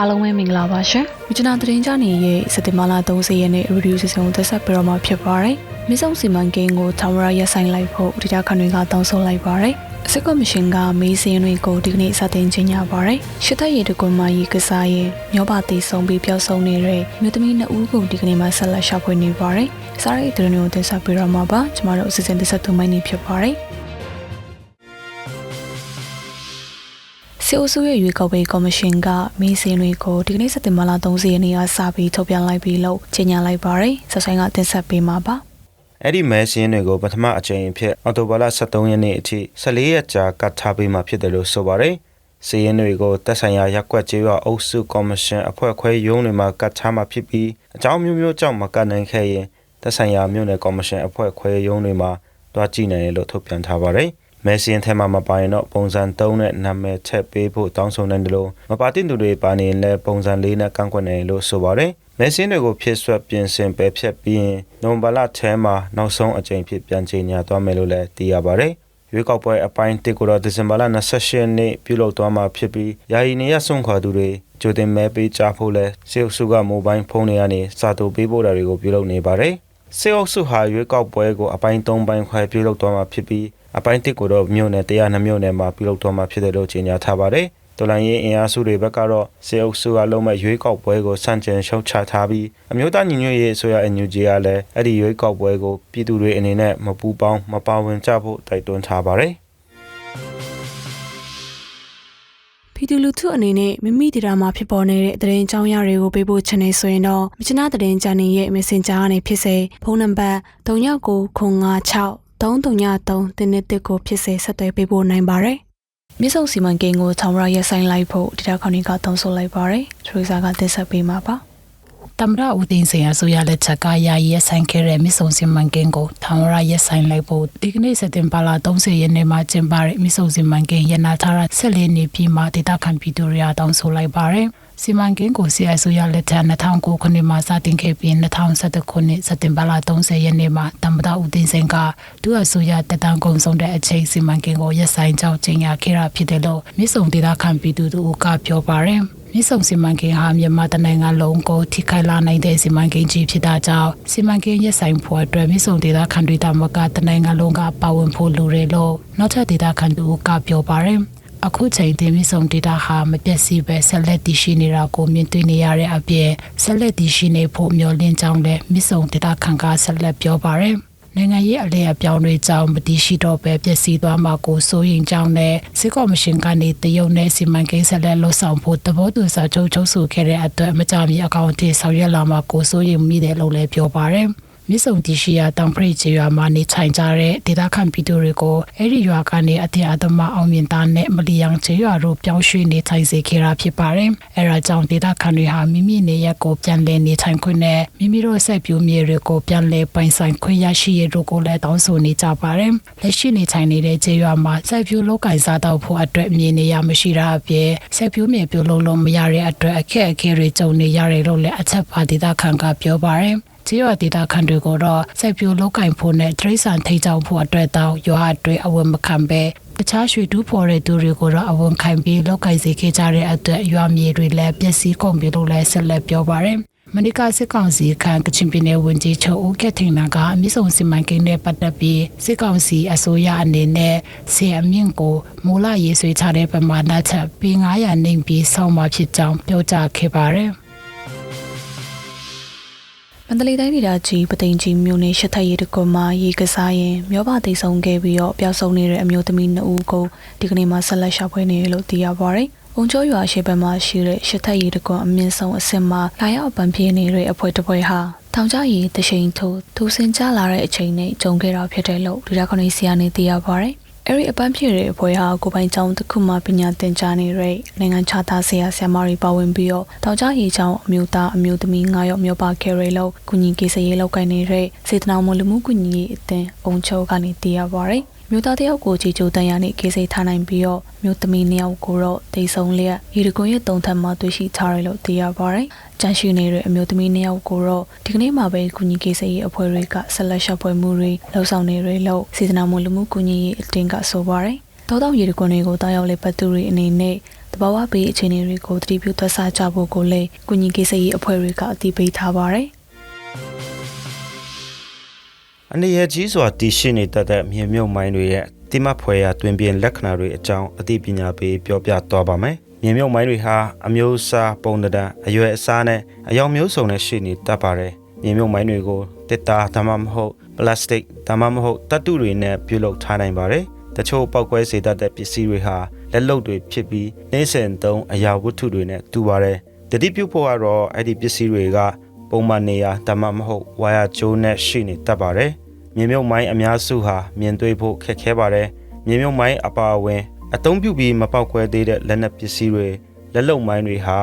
အားလုံးပဲမင်္ဂလာပါရှင်။မြချနာသတင်းကြနေရဲ့စက်တင်ဘာလ30ရက်နေ့ရေဒီယိုစီစဉ်ကိုသက်ဆက်ပြတော့မှာဖြစ်ပါတယ်။မြစ်ဆုံစီမံကိန်းကိုထာဝရရပ်ဆိုင်လိုက်ဖို့ဒေတာခန်တွေကတောင်းဆိုလိုက်ပါတယ်။စစ်ကော်မရှင်ကမေးစင်းတွေကိုဒီကနေ့စတင်ကြေညာပါတယ်။ရှစ်သက်ရည်တကွန်မာကြီးကစားရင်မျောပါသေးဆုံးပြီးပျောက်ဆုံးနေတဲ့မြို့သမီးနှစ်ဦးကိုဒီကနေ့မှဆက်လက်ရှာဖွေနေပါတယ်။စားရိတ်သတင်းတွေကိုတင်ဆက်ပြတော့မှာပါ။ကျမတို့အစီအစဉ်တစ်ဆက်သူမိုင်းနေဖြစ်ပါတယ်။ စီအိုဆူရဲ့ရွေးကောက်ပွဲကော်မရှင်ကမင်းစင်းတွေကိုဒီကနေ့စက်တင်ဘာလ30ရက်နေ့ကစပြီးထုတ်ပြန်လိုက်ပြီးလို့ကြေညာလိုက်ပါတယ်။ဆက်ဆိုင်ကတင်ဆက်ပေးမှာပါ။အဲ့ဒီမဲစင်းတွေကိုပထမအကြိမ်အဖြစ်အော်တိုဘာလ23ရက်နေ့အထိ14ရက်ကြာကတ်ထားပေးမှာဖြစ်တယ်လို့ဆိုပါတယ်။စီရင်တွေကိုတက်ဆိုင်ရာရက်ကွက်ကျေးရွာအုပ်စုကော်မရှင်အဖွဲ့ခွဲရုံးတွေမှာကတ်ထားမှာဖြစ်ပြီးအကြောင်းမျိုးမျိုးကြောင့်မကတ်နိုင်ခဲ့ရင်တက်ဆိုင်ရာမြို့နယ်ကော်မရှင်အဖွဲ့ခွဲရုံးတွေမှာတွားကြည့်နိုင်တယ်လို့ထုတ်ပြန်ထားပါတယ်။ မဲစင်းထဲမှာမပါရင်တော့ပုံစံ3နဲ့နာမည်ထည့်ပေးဖို့တောင်းဆိုနေတယ်လို့မပါတင်သူတွေပါနေရင်လည်းပုံစံ4နဲ့ကန့်ကွက်နေတယ်လို့ဆိုပါတယ်။မဲစင်းတွေကိုဖြစ်ဆွက်ပြင်ဆင်ပဲဖြတ်ပြီးရင်နိုဝင်ဘာလထဲမှာနောက်ဆုံးအကြိမ်ဖြစ်ပြန်ချိန်ညာသွားမယ်လို့လည်းသိရပါတယ်။ရွေးကောက်ပွဲအပိုင်းတစ်ကိုတော့ဒီဇင်ဘာလ28ရက်နေ့ပြုလုပ်သွားမှာဖြစ်ပြီးယာယီနေရဆုံးခွာသူတွေကြိုတင်မဲပေးကြဖို့လဲစေအုပ်စုကမိုဘိုင်းဖုန်းတွေကနေစာတူပေးပို့တာတွေကိုပြုလုပ်နေပါတယ်။စေအုပ်စုဟာရွေးကောက်ပွဲကိုအပိုင်း၃ပိုင်းခွဲပြုလုပ်သွားမှာဖြစ်ပြီး အပိုင်းတစ်ကိုတော့မြို့နယ်102မြို့နယ်မှာပြုလုပ်သွားမှာဖြစ်တယ်လို့ကြေညာထားပါတယ်။တော်လိုင်းရေးအင်အားစုတွေဘက်ကတော့စေအုပ်စုကလုံးမဲ့ရွေးကောက်ပွဲကိုစန့်ကျင်ရှုံချထားပြီးအမျိုးသားညီညွတ်ရေးအစိုးရ NUG ကလည်းအဲ့ဒီရွေးကောက်ပွဲကိုပြည်သူတွေအနေနဲ့မပူပေါင်းမပါဝင်ကြဖို့တိုက်တွန်းထားပါတယ်။ပြည်သူလူထုအနေနဲ့မိမိဒေတာမှာဖြစ်ပေါ်နေတဲ့သတင်းအကြောင်းအရာတွေကိုပေးဖို့ချင်နေဆိုရင်တော့မြချနာသတင်းချန်နယ်ရဲ့ Messenger ကနေဖြစ်စေဖုန်းနံပါတ်3996 333တင်းနဲ့တစ်ကိုဖြစ်စေဆက်သွယ်ပေးဖို့နိုင်ပါတယ်။မြစ်ဆုံစီမံကိန်းကိုထောင်ရရက်ဆိုင်လိုက်ဖို့ဒေတာခေါင်းကတောင်းဆိုလိုက်ပါတယ်။ထရီဆာကတင်ဆက်ပေးမှာပါ။တမရဦးသိန်းစင်အစိုးရလက်ချက်ကယာယီရက်ဆိုင်ခဲ့တဲ့မြစ်ဆုံစီမံကိန်းကိုထောင်ရရက်ဆိုင်လိုက်ဖို့ဒီကနေ့စက်တင်ဘာလ30ရက်နေ့မှာကျင်းပတဲ့မြစ်ဆုံစီမံကိန်းရနာထားတာ14နှစ်ပြည်မှာဒေတာခံပြည်သူတွေအတောင်းဆိုလိုက်ပါတယ် စီမံကိန်းကိုစီအိုင်ဆိုရလက်ထက်2009ခုနှစ်မှာစတင်ခဲ့ပြီး2011ခုနှစ်စက်တင်ဘာလ30ရက်နေ့မှာတမ္ပဒဦးသိန်းစိန်ကဒုအစိုးရတက်တန်းကုံဆုံးတဲ့အချိန်စီမံကိန်းကိုရက်ဆိုင်ကြောင်းကျင်းရခဲ့တာဖြစ်တယ်လို့မြစ်ဆုံဒေသခံပြည်သူတို့ကပြောပါတယ်မြစ်ဆုံစီမံကိန်းဟာမြန်မာတနိုင်ငံလုံးကိုထိခိုက်လာနိုင်တဲ့စီမံကိန်းကြီးဖြစ်တာကြောင့်စီမံကိန်းရက်ဆိုင်ဖို့အတွက်မြစ်ဆုံဒေသခံတွေတမကတနိုင်ငံလုံးကပါဝင်ဖို့လိုတယ်လို့နောက်ထပ်ဒေသခံတို့ကပြောပါတယ် အခုချိန်တင်မြဆောင်ဒေတာဟာမပြည့်စည်ပဲဆက်လက်တည်ရှိနေတာကိုမြင်တွေ့နေရတဲ့အပြင်ဆက်လက်တည်ရှိနေဖို့မျှော်လင့်ကြောင်းလည်းမြဆောင်ဒေတာခံကဆက်လက်ပြောပါရယ်နိုင်ငံရေးအလဲအပြောင်းတွေကြောင့်မတည်ရှိတော့ပဲပျက်စီးသွားမှာကိုစိုးရင်ကြောင်းနဲ့စစ်ကော်မရှင်ကနေတရုတ်နဲ့စီမံကိန်းဆက်လက်လှုပ်ဆောင်ဖို့တဘောတူစာချုပ်ချုပ်ဆိုခဲ့တဲ့အတွက်မကြမီအကောင့်အထည်ဆောင်ရွက်လာမှာကိုစိုးရင်မိတယ်လို့လည်းပြောပါရယ် မြစ်ဆုံတီရှိယာတောင်ဖရိတ်ချေရွာမှာနေထိုင်ကြတဲ့ဒေသခံပြည်သူတွေကိုအဲ့ဒီရွာကနေအထင်အသမအောင်မြင်သားနဲ့မလီယံချေရွာတို့ပြောင်းရွှေ့နေထိုင်စေခဲ့တာဖြစ်ပါတယ်။အဲ့ဒါကြောင့်ဒေသခံတွေဟာမိမိနေရက်ကိုပြန်လည်နေထိုင်ခွင့်နဲ့မိမိတို့ဆက်ပြူမြေတွေကိုပြန်လည်ပိုင်ဆိုင်ခွင့်ရရှိရတို့ကိုလည်းတောင်းဆိုနေကြပါတယ်။လက်ရှိနေထိုင်နေတဲ့ချေရွာမှာဆက်ပြူလောက်ကင်စားတော့ဖို့အတွက်မြေနေရမရှိတာအပြင်ဆက်ပြူမြေပြုလုပ်လို့မရတဲ့အတွက်အခက်အခဲတွေကြုံနေရတယ်လို့လည်းအချက်ပါဒေသခံကပြောပါတယ်။ ကျေးရွာဒေသခံတွေကိုတော့စိုက်ပျိုးလောက်ကင်ဖို့နဲ့တရိษံထိကြောင်ဖို့အတွက်တောင်းရွာအတွင်းအဝတ်မခံပဲတခြားရွှေတူးဖော်တဲ့သူတွေကိုတော့အဝန်ခံပြီးလောက်ကင်စေခဲ့ကြတဲ့အတွက်ရွာမြေတွေလည်းပျက်စီးကုန်ပြီလို့လည်းဆက်လက်ပြောပါရယ်မနိကစစ်ကောင်စီခန့်ကချင်ပြည်နယ်ဝန်ကြီးချုပ်ဦးကက်ထင်နာကအမြင့်ဆုံးစီမံကိန်းနဲ့ပတ်သက်ပြီးစစ်ကောင်စီအစိုးရအနေနဲ့ဆီအမြင့်ကိုမူလရေးဆွေးထားတဲ့ပမာဏချက်ပြီး900နှိမ်ပြီးဆောင်းမှာဖြစ်ကြောင်းပြောကြားခဲ့ပါတယ် မန္တလေးတိုင်းဒေသကြီးပသိမ်ကြီးမြို့နယ်ရှစ်ထက်ရီတကွမှာရေကစားရင်မျောပါသိဆုံးခဲ့ပြီးတော့ပျောက်ဆုံးနေတဲ့အမျိုးသမီးနှစ်ဦးကိုဒီကနေ့မှဆက်လက်ရှာဖွေနေတယ်လို့သိရပါတယ်။ုံကျော်ရွာရှိဘက်မှာရှိတဲ့ရှစ်ထက်ရီတကွအမြင့်ဆုံးအဆင့်မှာလာရောက်ပန်ပြေးနေတဲ့အဖွဲ့တစ်ဖွဲ့ဟာထောင်ကြရီတရှိန်ထိုးသူစင်ကြလာတဲ့အချိန်နဲ့ကြုံခဲ့တာဖြစ်တယ်လို့ဒေတာခဏီဆီကနေသိရပါတယ်။ အဲ့ဒီအပန်းဖြေတဲ့အဖွဲ့ဟာကိုပိုင်ကျောင်းတစ်ခုမှပညာသင်ကြားနေတဲ့နိုင်ငံခြားသားဆရာဆရာမတွေပါဝင်ပြီးတော့တောင်ကြားရေကျောင်းအမျိုးသားအမျိုးသမီး9ယောက်မျိုးပါခဲ့ရလို့ကုညီကေစရေးလောက်ကိုင်းနေတဲ့စေတနာမလူမှုကုညီရေးအသင်းအုံချုပ်ကနေတည်ရပါတယ် မြို့သားတယောက်ကိုကြည်ကျိုတန်ရနဲ့ကေစိထားနိုင်ပြီးတော့မြို့သမီးနှစ်ယောက်ကိုတော့တိတ်ဆုံးလျက်ရေတကွန်ရဲ့တုံထက်မှတွေ့ရှိထားတယ်လို့သိရပါတယ်။ကြန့်ရှိနေတဲ့အမျိုးသမီးနှစ်ယောက်ကိုတော့ဒီကနေ့မှပဲကုညီကေစိရဲ့အဖွဲ့တွေကဆက်လက်ရှောက်ပွဲမှုတွေလှုပ်ဆောင်နေရလို့စေတနာမလူမှုကုညီရေးအတင်းကဆိုပါတယ်။တောတောင်ရေတကွန်တွေကိုတားရောက်လေပတ်သူတွေအနေနဲ့တဘာဝဘေးအခြေအနေတွေကိုသတိပြုသွက်ဆကြဖို့ကိုလည်းကုညီကိစ္စရေးအဖွဲ့တွေကအတည်ပြုထားပါတယ်။ အနေရကြီးစွာတည်ရှိနေတတ်တဲ့မြေမြုပ်မိုင်းတွေရဲ့တိမဖွယ်ရာတွင်ပြင်လက္ခဏာတွေအကြောင်းအသိပညာပေးပြောပြသွားပါမယ်။မြေမြုပ်မိုင်းတွေဟာအမျိုးအစားပုံသဏ္ဍာန်အရွယ်အစားနဲ့အယောင်မျိုးစုံနဲ့ရှိနေတတ်ပါတယ်။မြေမြုပ်မိုင်းတွေကိုတစ်တာဒါမှမဟုတ်ပလတ်စတစ်ဒါမှမဟုတ်တတ်တုတွေနဲ့ပြုလုပ်ထားနိုင်ပါတယ်။တချို့ပောက်ကွဲစေတတ်တဲ့ပစ္စည်းတွေဟာလက်လုပ်တွေဖြစ်ပြီးနှိမ့်စင်သုံးအရာဝတ္ထုတွေနဲ့တူပါတယ်။တတိပြုဖို့ကတော့အဲ့ဒီပစ္စည်းတွေက ပုံမှန်နေရာဒါမှမဟုတ်ဝါယာကျိုးနဲ့ရှိနေတတ်ပါတယ်။မြေမြုပ်မိုင်းအများစုဟာမြင်တွေ့ဖို့ခက်ခဲပါတယ်။မြေမြုပ်မိုင်းအပါအဝင်အသုံးပြုပြီးမပေါက်ကွဲသေးတဲ့လက်နက်ပစ္စည်းတွေလက်လုံမိုင်းတွေဟာ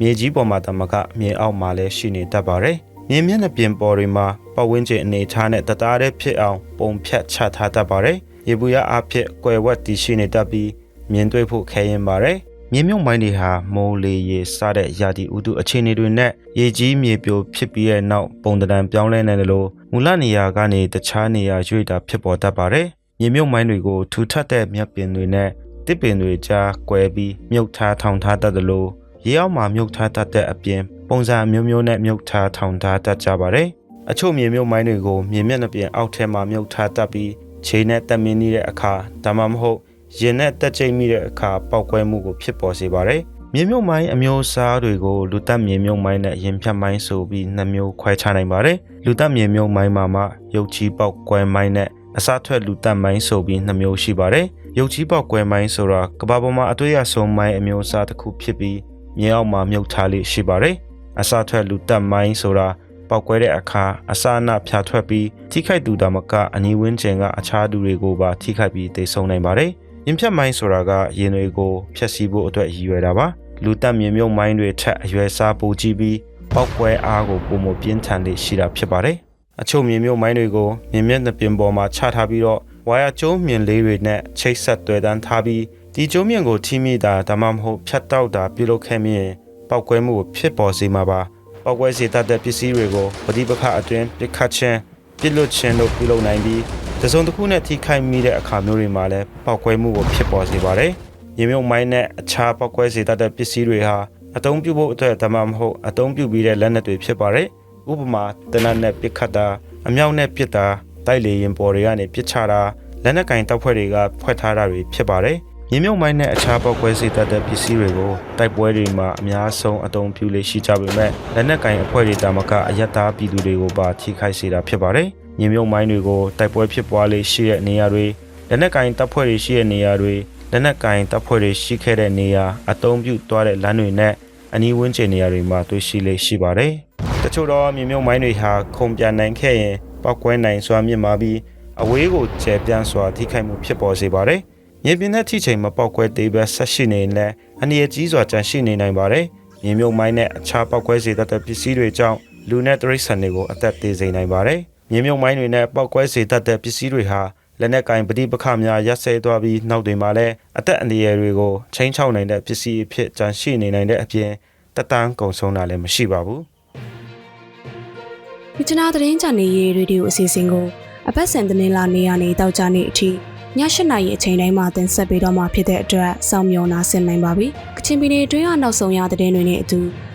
မြေကြီးပေါ်မှာတမကမြေအောက်မှာလည်းရှိနေတတ်ပါတယ်။မြေမျက်နှာပြင်ပေါ်တွေမှာပတ်ဝန်းကျင်အနေထားနဲ့တသားတည်းဖြစ်အောင်ပုံဖြတ်ချထားတတ်ပါတယ်။ရေဘူးရအဖြစ်ကွယ်ဝတ်တည်ရှိနေတတ်ပြီးမြင်တွေ့ဖို့ခဲရင်ပါတယ်။ မြေမြုပ်မိုင်းတွေဟာမိုးလေရေစတဲ့ရာသီဥတုအခြေအနေတွေနဲ့ရေကြီးမြေပြိုဖြစ်ပြီးတဲ့နောက်ပုံသဏ္ဍာန်ပြောင်းလဲနေတယ်လို့မူလနေရာကနေတခြားနေရာရွေ့တာဖြစ်ပေါ်တတ်ပါတယ်။မြေမြုပ်မိုင်းတွေကိုထူထပ်တဲ့မြက်ပင်တွေနဲ့တစ်ပင်တွေကြားကွဲပြီးမြုပ်ထားထောင်ထားတတ်တယ်လို့ရေအောက်မှာမြုပ်ထားတတ်တဲ့အပြင်ပုံစံအမျိုးမျိုးနဲ့မြုပ်ထားထောင်ထားတတ်ကြပါတယ်။အချို့မြေမြုပ်မိုင်းတွေကိုမြေမျက်နှာပြင်အောက်ထဲမှာမြုပ်ထားတတ်ပြီးခြေနဲ့တက်မင်းနေတဲ့အခါဒါမှမဟုတ် ရင်နဲ့တက်ချိတ်မိတဲ့အခါပောက်ကွဲမှုကိုဖြစ်ပေါ်စေပါတယ်။မြေမြုပ်မိုင်းအမျိုးအစားတွေကိုလူတက်မြေမြုပ်မိုင်းနဲ့ရင်ဖြတ်မိုင်းဆိုပြီးနှမျိုးခွဲခြားနိုင်ပါတယ်။လူတက်မြေမြုပ်မိုင်းမှာမှရုပ်ချီပောက်ကွဲမိုင်းနဲ့အစားထွက်လူတက်မိုင်းဆိုပြီးနှမျိုးရှိပါတယ်။ရုပ်ချီပောက်ကွဲမိုင်းဆိုတာကမ္ဘာပေါ်မှာအတွေ့အဆုံးမိုင်းအမျိုးအစားတစ်ခုဖြစ်ပြီးမြေအောက်မှာမြုပ်ထားလေးရှိပါတယ်။အစားထွက်လူတက်မိုင်းဆိုတာပောက်ကွဲတဲ့အခါအစာအနဖြာထွက်ပြီးထိခိုက်သူဒါမကအနီးဝန်းကျင်ကအခြားသူတွေကိုပါထိခိုက်ပြီးတိတ်ဆုံးနိုင်ပါတယ်။ ရင်ဖြတ်မိုင်းဆိုတာကရင်တွေကိုဖျက်ဆီးဖို့အတွက်ရည်ရွယ်တာပါလူတက်မြေမြုပ်မိုင်းတွေထက်အရွယ်စားပိုကြီးပြီးပောက်ကွဲအားကိုပုံမပြင်းထန်လေးရှိတာဖြစ်ပါတယ်အချို့မြေမြုပ်မိုင်းတွေကိုမြင်မျက်နှာပြင်ပေါ်မှာချထားပြီးတော့ဝါယာကျိုးမြင်လေးတွေနဲ့ချိတ်ဆက်တွေ့တန်းထားပြီးဒီကျိုးမြင်ကိုထိမိတာဒါမှမဟုတ်ဖြတ်တောက်တာပြုလုပ်ခဲ့မြင်ပောက်ကွဲမှုကိုဖြစ်ပေါ်စေမှာပါပောက်ကွဲစေတတ်တဲ့ပစ္စည်းတွေကိုပဋိပက္ခအတွင်းပြစ်ခတ်ခြင်းပြစ်လွတ်ခြင်းတို့ပြုလုပ်နိုင်ပြီး တစုံတစ်ခုနဲ့ထိခိုက်မိတဲ့အခါမျိုးတွေမှာလည်းပောက်ကွဲမှုကိုဖြစ်ပေါ်စေပါတယ်။ရေမြုပ်မိုင်းနဲ့အခြားပောက်ကွဲစေတတ်တဲ့ပစ္စည်းတွေဟာအသုံးပြုဖို့အတွက်ဒါမှမဟုတ်အသုံးပြုပြီးတဲ့လက်နက်တွေဖြစ်ပါတယ်။ဥပမာတနတ်နဲ့ပစ်ခတ်တာအမြောက်နဲ့ပစ်တာတိုက်လေရင်ပေါ်တွေကနေပစ်ချတာလက်နက်ကင်တောက်ဖွဲ့တွေကဖွဲ့ထားတာတွေဖြစ်ပါတယ်။မြေမြုပ်မိုင်းနဲ့အခြားပောက်ကွဲစေတတ်တဲ့ပစ္စည်းတွေကိုတိုက်ပွဲတွေမှာအများဆုံးအသုံးပြုလေ့ရှိကြပေမဲ့လက်နက်ကင်အဖွဲ့တွေတာမကအယက်သားပြည်သူတွေကိုပါထိခိုက်စေတာဖြစ်ပါတယ်။ မြေမြုပ်မိုင်းတွေကိုတိုက်ပွဲဖြစ်ပွားလေ့ရှိတဲ့နေရာတွေလက်နက်ကင်တပ်ဖွဲ့တွေရှိတဲ့နေရာတွေလက်နက်ကင်တပ်ဖွဲ့တွေရှိခဲ့တဲ့နေရာအသုံးပြုသွားတဲ့လမ်းတွေနဲ့အနီးဝန်းကျင်နေရာတွေမှာတွေ့ရှိလေ့ရှိပါတယ်။တချို့သောမြေမြုပ်မိုင်းတွေဟာခုံပြန်နိုင်ခဲ့ရင်ပောက်ကွဲနိုင်စွာမြင့်မာပြီးအဝေးကိုကျယ်ပြန့်စွာထိခိုက်မှုဖြစ်ပေါ်စေပါတယ်။မြေပြင်တဲ့ထိချိန်မပောက်ကွဲသေးပဲဆက်ရှိနေရင်လည်းအနည်းကြီးစွာကြန့်ရှိနေနိုင်ပါတယ်။မြေမြုပ်မိုင်းနဲ့အခြားပောက်ကွဲစေတတ်တဲ့ပစ္စည်းတွေကြောင့်လူနဲ့တရိတ်ဆန်တွေကိုအသက်သေးစေနိုင်ပါတယ်။ မြေမြုပ်မိုင်းတွေနဲ့ပောက်ကွဲစေတတ်တဲ့ပစ္စည်းတွေဟာလက်နက်ကင်ပဋိပက္ခများရပ်ဆဲသွားပြီးနောက်တွင်မှလည်းအသက်အန္တရာယ်တွေကိုချိန်ချောက်နိုင်တဲ့ပစ္စည်းအဖြစ်ကြန့်ရှိနေနိုင်တဲ့အပြင်တက်တန်းကုံဆုံးတာလည်းမရှိပါဘူးမြချနာသတင်းချန်နယ်ရေးရေဒီယိုအစီအစဉ်ကိုအပတ်စဉ်သတင်းလာနေရနေတောက်ကြနေအထိည၈နာရီအချိန်တိုင်းမှာတင်ဆက်ပေးတော့မှာဖြစ်တဲ့အတွက်စောင့်မျှော်နာဆင်နိုင်ပါပြီ။ကချင်ပြည်နယ်အတွင်းကနောက်ဆုံးရသတင်းတွေနဲ့အတူ